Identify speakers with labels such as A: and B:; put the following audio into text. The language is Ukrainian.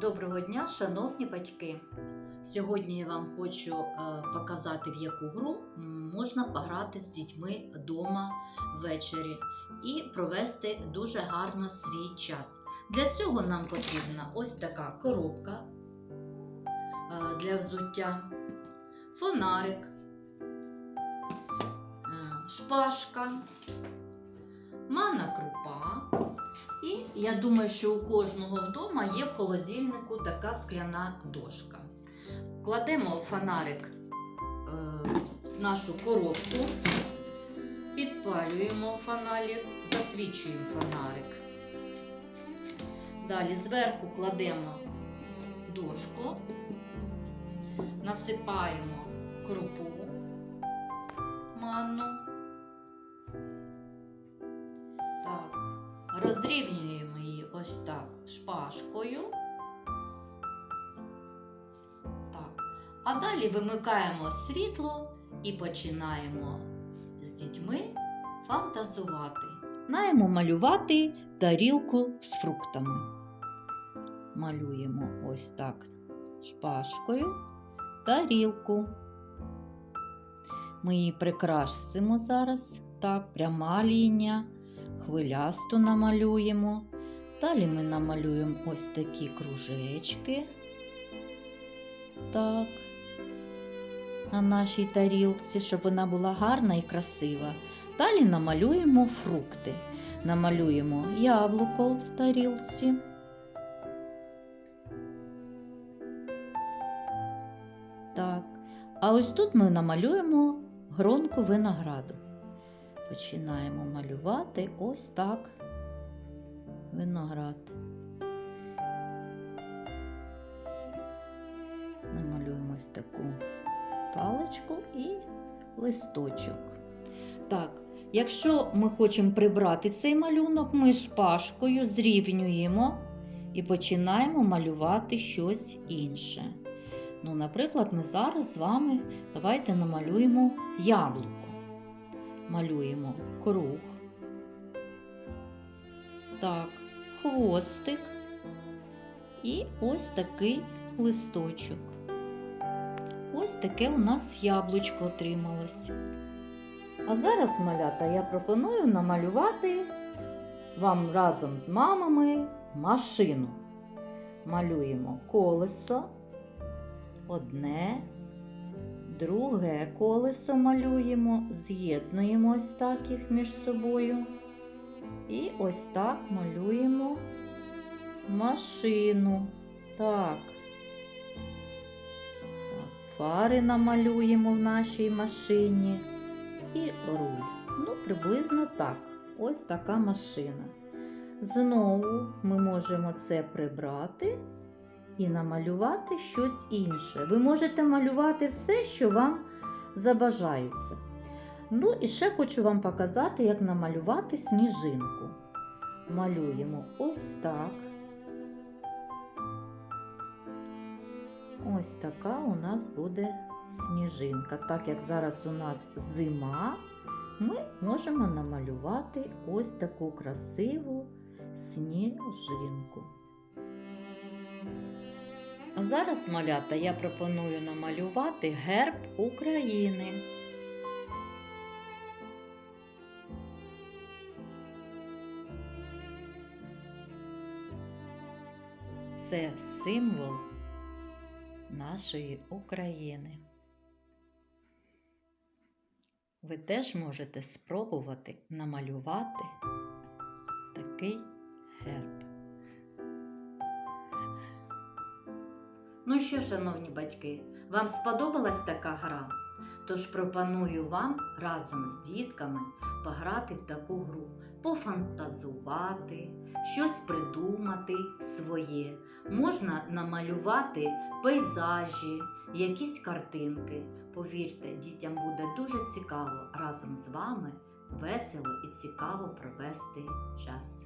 A: Доброго дня, шановні батьки! Сьогодні я вам хочу е, показати, в яку гру можна пограти з дітьми вдома ввечері і провести дуже гарно свій час. Для цього нам потрібна ось така коробка е, для взуття, фонарик, е, шпажка, манна крупа. І я думаю, що у кожного вдома є в холодильнику така скляна дошка. Кладемо фонарик е, в нашу коробку, підпалюємо фонарик, засвічуємо фонарик. Далі зверху кладемо дошку, насипаємо крупу манну. Так. Розрівнюємо ось так шпажкою. Так. А далі вимикаємо світло і починаємо з дітьми фантазувати. Починаємо малювати тарілку з фруктами. Малюємо ось так шпажкою тарілку. Ми її прикрасимо зараз. Так, пряма лінія хвилясту намалюємо. Далі ми намалюємо ось такі кружечки. Так, на нашій тарілці, щоб вона була гарна і красива. Далі намалюємо фрукти. Намалюємо яблуко в тарілці. Так. А ось тут ми намалюємо гронку винограду. Починаємо малювати ось так виноград. Намалюємо ось таку паличку і листочок. Так, якщо ми хочемо прибрати цей малюнок, ми шпажкою зрівнюємо і починаємо малювати щось інше. Ну, наприклад, ми зараз з вами давайте намалюємо яблуко малюємо круг. Так, хвостик і ось такий листочок. Ось таке у нас яблучко отрималось. А зараз, малята, я пропоную намалювати вам разом з мамами машину. Малюємо колесо, одне, Друге колесо малюємо, з'єднуємо ось так їх між собою. І ось так малюємо машину. Так. Фари намалюємо в нашій машині. І руль. Ну, приблизно так. Ось така машина. Знову ми можемо це прибрати і намалювати щось інше. Ви можете малювати все, що вам забажається. Ну, і ще хочу вам показати, як намалювати сніжинку. Малюємо ось так. Ось така у нас буде сніжинка. Так як зараз у нас зима, ми можемо намалювати ось таку красиву сніжинку. А зараз, малята, я пропоную намалювати герб України. Це символ нашої України. Ви теж можете спробувати намалювати такий герб. Ну що, шановні батьки, вам сподобалась така гра? Тож пропоную вам разом з дітками пограти в таку гру, пофантазувати, щось придумати своє. Можна намалювати пейзажі, якісь картинки. Повірте, дітям буде дуже цікаво разом з вами весело і цікаво провести час.